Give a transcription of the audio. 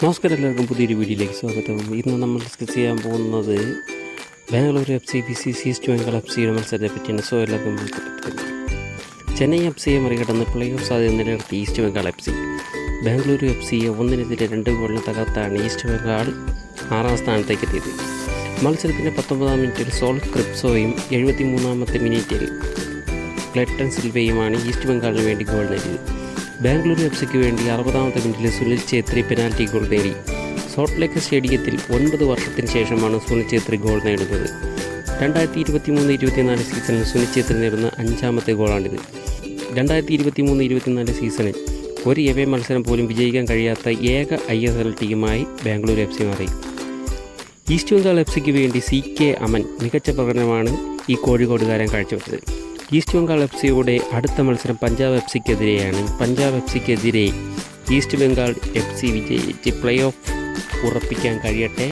നമസ്കാരം എല്ലാവർക്കും പുതിയൊരു വീഡിയോയിലേക്ക് സ്വാഗതം. ഇന്ന് നമ്മൾ ഡിസ്കസ് ചെയ്യാൻ പോകുന്നത് Bangalore F C B C C East Bengal F സിയുടെ മത്സരത്തെ പറ്റിയാണ്. സോ എല്ലാവർക്കും ചെന്നൈ എഫ് സിയെ മറികടന്ന് പ്ലേ ഓഫ് സാധ്യത നിലനിർത്തി East Bengal F C Bangalore F സിയെ ഒന്നിനെതിരെ രണ്ട് ഗോളിന് തകർത്താണ് ഈസ്റ്റ് ബംഗാൾ ആറാം സ്ഥാനത്തേക്ക് എത്തിയത്. മത്സരത്തിന്റെ പത്തൊമ്പതാം മിനിറ്റിൽ സോൾ ക്രിപ്സോയും എഴുപത്തി മൂന്നാമത്തെ മിനിറ്റിൽ ക്ലെറ്റൻ സിൽവയുമാണ് ഈസ്റ്റ് ബംഗാളിന് വേണ്ടി ഗോൾ നേടിയത്. ബാംഗ്ലൂരു എഫ് സിക്ക് വേണ്ടി അറുപതാമത്തെ മിനിറ്റിൽ സുനിൽ ഛേത്രി പെനാൽറ്റി ഗോൾ നേടി. സോൾട്ട് ലേക്ക് സ്റ്റേഡിയത്തിൽ ഒൻപത് വർഷത്തിന് ശേഷമാണ് സുനിൽ ഛേത്രി ഗോൾ നേടുന്നത്. രണ്ടായിരത്തി ഇരുപത്തി മൂന്ന് ഇരുപത്തിനാല് സീസണിൽ സുനിൽ ഛേത്രി നേടുന്ന അഞ്ചാമത്തെ ഗോളാണിത് രണ്ടായിരത്തി ഇരുപത്തി മൂന്ന് ഇരുപത്തിനാല് സീസണിൽ ഒരു എവേ മത്സരം പോലും വിജയിക്കാൻ കഴിയാത്ത ഏക ഐ എസ് എൽ ടീമായി ബാംഗ്ലൂർ എഫ് സി മാറി. ഈസ്റ്റ് ബംഗാൾ എഫ് സിക്ക് വേണ്ടി സി കെ അമൻ മികച്ച പ്രകടനമാണ് ഈ കോഴിക്കോടുകാരൻ കാഴ്ചവെച്ചത്. ഈസ്റ്റ് ബംഗാൾ എഫ് സിയുടെ അടുത്ത മത്സരം പഞ്ചാബ് എഫ് സിക്കെതിരെയാണ്. പഞ്ചാബ് എഫ് സിക്കെതിരെ ഈസ്റ്റ് ബംഗാൾ എഫ് സി വിജയിച്ച് പ്ലേ ഓഫ് ഉറപ്പിക്കാൻ കഴിയട്ടെ.